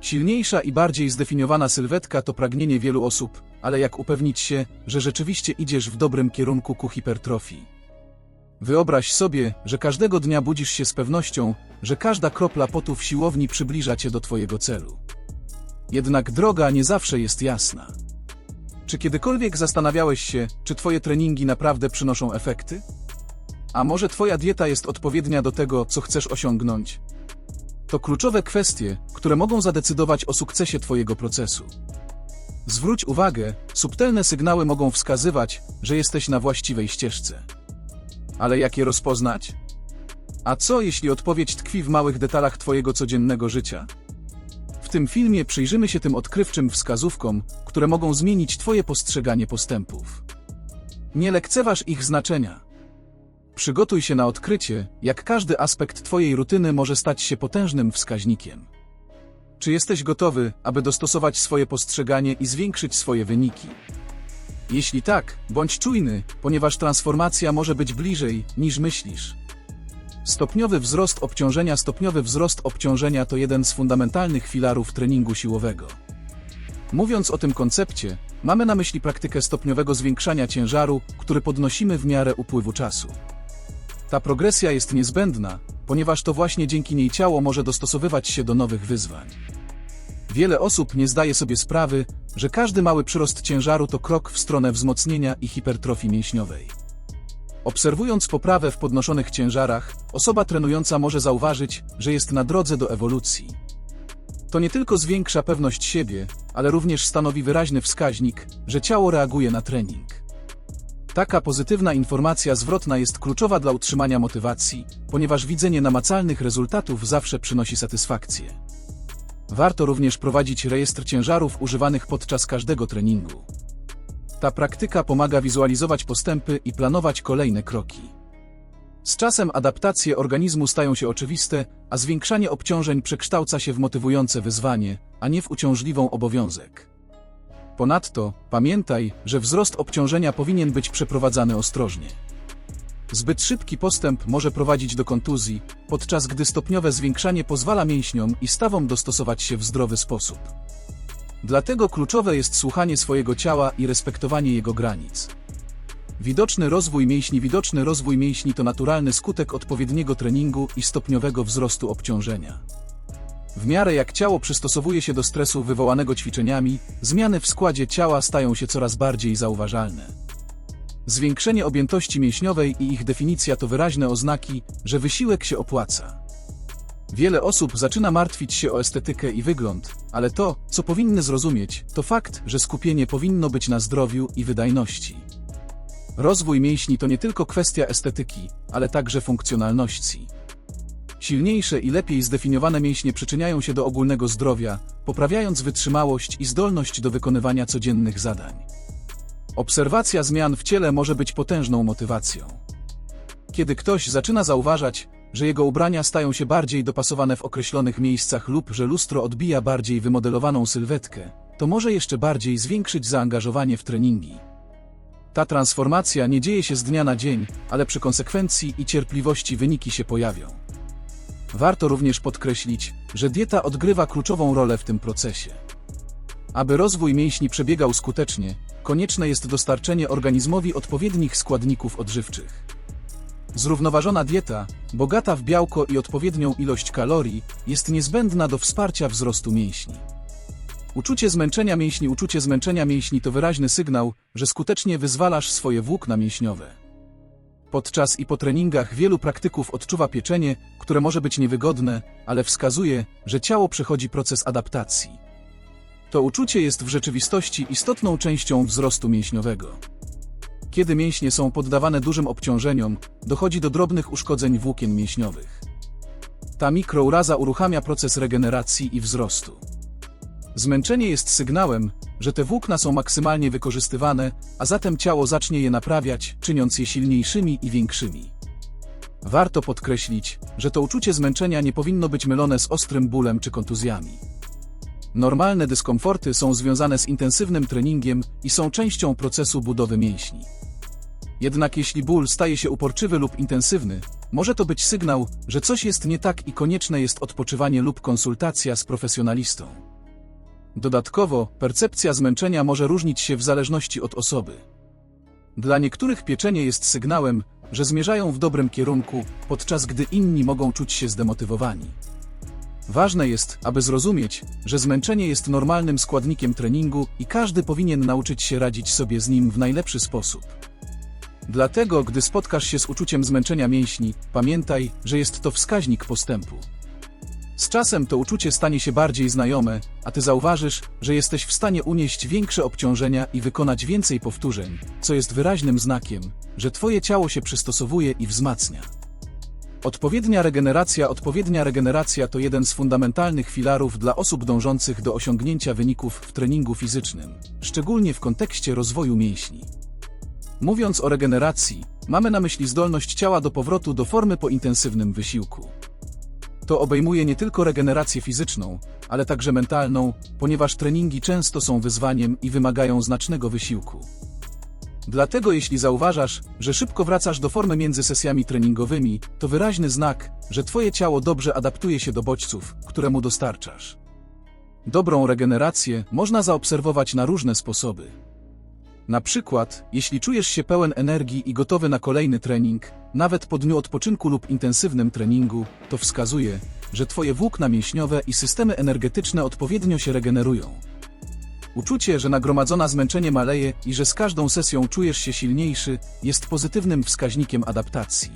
Silniejsza i bardziej zdefiniowana sylwetka to pragnienie wielu osób, ale jak upewnić się, że rzeczywiście idziesz w dobrym kierunku ku hipertrofii? Wyobraź sobie, że każdego dnia budzisz się z pewnością, że każda kropla potu w siłowni przybliża cię do twojego celu. Jednak droga nie zawsze jest jasna. Czy kiedykolwiek zastanawiałeś się, czy twoje treningi naprawdę przynoszą efekty? A może twoja dieta jest odpowiednia do tego, co chcesz osiągnąć? To kluczowe kwestie, które mogą zadecydować o sukcesie twojego procesu. Zwróć uwagę, subtelne sygnały mogą wskazywać, że jesteś na właściwej ścieżce. Ale jak je rozpoznać? A co jeśli odpowiedź tkwi w małych detalach twojego codziennego życia? W tym filmie przyjrzymy się tym odkrywczym wskazówkom, które mogą zmienić twoje postrzeganie postępów. Nie lekceważ ich znaczenia. Przygotuj się na odkrycie, jak każdy aspekt Twojej rutyny może stać się potężnym wskaźnikiem. Czy jesteś gotowy, aby dostosować swoje postrzeganie i zwiększyć swoje wyniki? Jeśli tak, bądź czujny, ponieważ transformacja może być bliżej, niż myślisz. Stopniowy wzrost obciążenia Stopniowy wzrost obciążenia to jeden z fundamentalnych filarów treningu siłowego. Mówiąc o tym koncepcie, mamy na myśli praktykę stopniowego zwiększania ciężaru, który podnosimy w miarę upływu czasu. Ta progresja jest niezbędna, ponieważ to właśnie dzięki niej ciało może dostosowywać się do nowych wyzwań. Wiele osób nie zdaje sobie sprawy, że każdy mały przyrost ciężaru to krok w stronę wzmocnienia i hipertrofii mięśniowej. Obserwując poprawę w podnoszonych ciężarach, osoba trenująca może zauważyć, że jest na drodze do ewolucji. To nie tylko zwiększa pewność siebie, ale również stanowi wyraźny wskaźnik, że ciało reaguje na trening. Taka pozytywna informacja zwrotna jest kluczowa dla utrzymania motywacji, ponieważ widzenie namacalnych rezultatów zawsze przynosi satysfakcję. Warto również prowadzić rejestr ciężarów używanych podczas każdego treningu. Ta praktyka pomaga wizualizować postępy i planować kolejne kroki. Z czasem adaptacje organizmu stają się oczywiste, a zwiększanie obciążeń przekształca się w motywujące wyzwanie, a nie w uciążliwą obowiązek. Ponadto, pamiętaj, że wzrost obciążenia powinien być przeprowadzany ostrożnie. Zbyt szybki postęp może prowadzić do kontuzji, podczas gdy stopniowe zwiększanie pozwala mięśniom i stawom dostosować się w zdrowy sposób. Dlatego kluczowe jest słuchanie swojego ciała i respektowanie jego granic. Widoczny rozwój mięśni Widoczny rozwój mięśni to naturalny skutek odpowiedniego treningu i stopniowego wzrostu obciążenia. W miarę jak ciało przystosowuje się do stresu wywołanego ćwiczeniami, zmiany w składzie ciała stają się coraz bardziej zauważalne. Zwiększenie objętości mięśniowej i ich definicja to wyraźne oznaki, że wysiłek się opłaca. Wiele osób zaczyna martwić się o estetykę i wygląd, ale to, co powinny zrozumieć, to fakt, że skupienie powinno być na zdrowiu i wydajności. Rozwój mięśni to nie tylko kwestia estetyki, ale także funkcjonalności. Silniejsze i lepiej zdefiniowane mięśnie przyczyniają się do ogólnego zdrowia, poprawiając wytrzymałość i zdolność do wykonywania codziennych zadań. Obserwacja zmian w ciele może być potężną motywacją. Kiedy ktoś zaczyna zauważać, że jego ubrania stają się bardziej dopasowane w określonych miejscach lub że lustro odbija bardziej wymodelowaną sylwetkę, to może jeszcze bardziej zwiększyć zaangażowanie w treningi. Ta transformacja nie dzieje się z dnia na dzień, ale przy konsekwencji i cierpliwości wyniki się pojawią. Warto również podkreślić, że dieta odgrywa kluczową rolę w tym procesie. Aby rozwój mięśni przebiegał skutecznie, konieczne jest dostarczenie organizmowi odpowiednich składników odżywczych. Zrównoważona dieta, bogata w białko i odpowiednią ilość kalorii, jest niezbędna do wsparcia wzrostu mięśni. Uczucie zmęczenia mięśni Uczucie zmęczenia mięśni to wyraźny sygnał, że skutecznie wyzwalasz swoje włókna mięśniowe. Podczas i po treningach wielu praktyków odczuwa pieczenie, które może być niewygodne, ale wskazuje, że ciało przechodzi proces adaptacji. To uczucie jest w rzeczywistości istotną częścią wzrostu mięśniowego. Kiedy mięśnie są poddawane dużym obciążeniom, dochodzi do drobnych uszkodzeń włókien mięśniowych. Ta mikrouraza uruchamia proces regeneracji i wzrostu. Zmęczenie jest sygnałem, że te włókna są maksymalnie wykorzystywane, a zatem ciało zacznie je naprawiać, czyniąc je silniejszymi i większymi. Warto podkreślić, że to uczucie zmęczenia nie powinno być mylone z ostrym bólem czy kontuzjami. Normalne dyskomforty są związane z intensywnym treningiem i są częścią procesu budowy mięśni. Jednak jeśli ból staje się uporczywy lub intensywny, może to być sygnał, że coś jest nie tak i konieczne jest odpoczywanie lub konsultacja z profesjonalistą. Dodatkowo, percepcja zmęczenia może różnić się w zależności od osoby. Dla niektórych pieczenie jest sygnałem, że zmierzają w dobrym kierunku, podczas gdy inni mogą czuć się zdemotywowani. Ważne jest, aby zrozumieć, że zmęczenie jest normalnym składnikiem treningu i każdy powinien nauczyć się radzić sobie z nim w najlepszy sposób. Dlatego, gdy spotkasz się z uczuciem zmęczenia mięśni, pamiętaj, że jest to wskaźnik postępu. Z czasem to uczucie stanie się bardziej znajome, a ty zauważysz, że jesteś w stanie unieść większe obciążenia i wykonać więcej powtórzeń, co jest wyraźnym znakiem, że twoje ciało się przystosowuje i wzmacnia. Odpowiednia regeneracja Odpowiednia regeneracja to jeden z fundamentalnych filarów dla osób dążących do osiągnięcia wyników w treningu fizycznym, szczególnie w kontekście rozwoju mięśni. Mówiąc o regeneracji, mamy na myśli zdolność ciała do powrotu do formy po intensywnym wysiłku. To obejmuje nie tylko regenerację fizyczną, ale także mentalną, ponieważ treningi często są wyzwaniem i wymagają znacznego wysiłku. Dlatego jeśli zauważasz, że szybko wracasz do formy między sesjami treningowymi, to wyraźny znak, że twoje ciało dobrze adaptuje się do bodźców, które mu dostarczasz. Dobrą regenerację można zaobserwować na różne sposoby. Na przykład, jeśli czujesz się pełen energii i gotowy na kolejny trening, nawet po dniu odpoczynku lub intensywnym treningu, to wskazuje, że twoje włókna mięśniowe i systemy energetyczne odpowiednio się regenerują. Uczucie, że nagromadzona zmęczenie maleje i że z każdą sesją czujesz się silniejszy, jest pozytywnym wskaźnikiem adaptacji.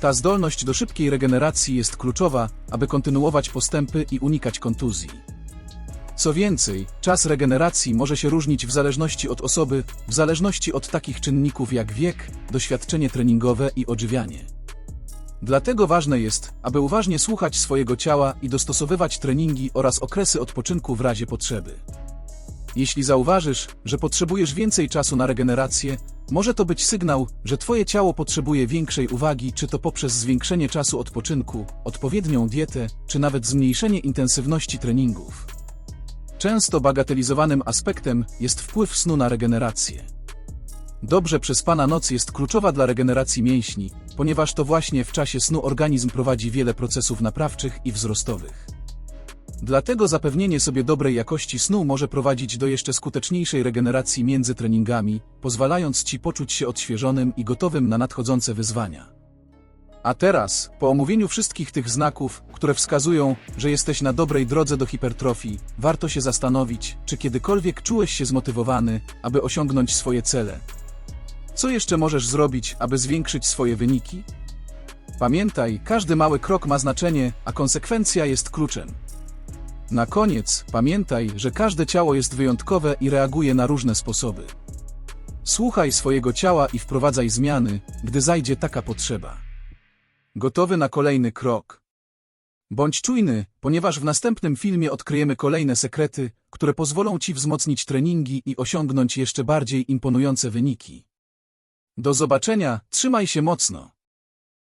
Ta zdolność do szybkiej regeneracji jest kluczowa, aby kontynuować postępy i unikać kontuzji. Co więcej, czas regeneracji może się różnić w zależności od osoby, w zależności od takich czynników jak wiek, doświadczenie treningowe i odżywianie. Dlatego ważne jest, aby uważnie słuchać swojego ciała i dostosowywać treningi oraz okresy odpoczynku w razie potrzeby. Jeśli zauważysz, że potrzebujesz więcej czasu na regenerację, może to być sygnał, że Twoje ciało potrzebuje większej uwagi, czy to poprzez zwiększenie czasu odpoczynku, odpowiednią dietę, czy nawet zmniejszenie intensywności treningów. Często bagatelizowanym aspektem jest wpływ snu na regenerację. Dobrze przespana noc jest kluczowa dla regeneracji mięśni, ponieważ to właśnie w czasie snu organizm prowadzi wiele procesów naprawczych i wzrostowych. Dlatego zapewnienie sobie dobrej jakości snu może prowadzić do jeszcze skuteczniejszej regeneracji między treningami, pozwalając Ci poczuć się odświeżonym i gotowym na nadchodzące wyzwania. A teraz, po omówieniu wszystkich tych znaków, które wskazują, że jesteś na dobrej drodze do hipertrofii, warto się zastanowić, czy kiedykolwiek czułeś się zmotywowany, aby osiągnąć swoje cele. Co jeszcze możesz zrobić, aby zwiększyć swoje wyniki? Pamiętaj, każdy mały krok ma znaczenie, a konsekwencja jest kluczem. Na koniec, pamiętaj, że każde ciało jest wyjątkowe i reaguje na różne sposoby. Słuchaj swojego ciała i wprowadzaj zmiany, gdy zajdzie taka potrzeba. Gotowy na kolejny krok. Bądź czujny, ponieważ w następnym filmie odkryjemy kolejne sekrety, które pozwolą Ci wzmocnić treningi i osiągnąć jeszcze bardziej imponujące wyniki. Do zobaczenia, trzymaj się mocno.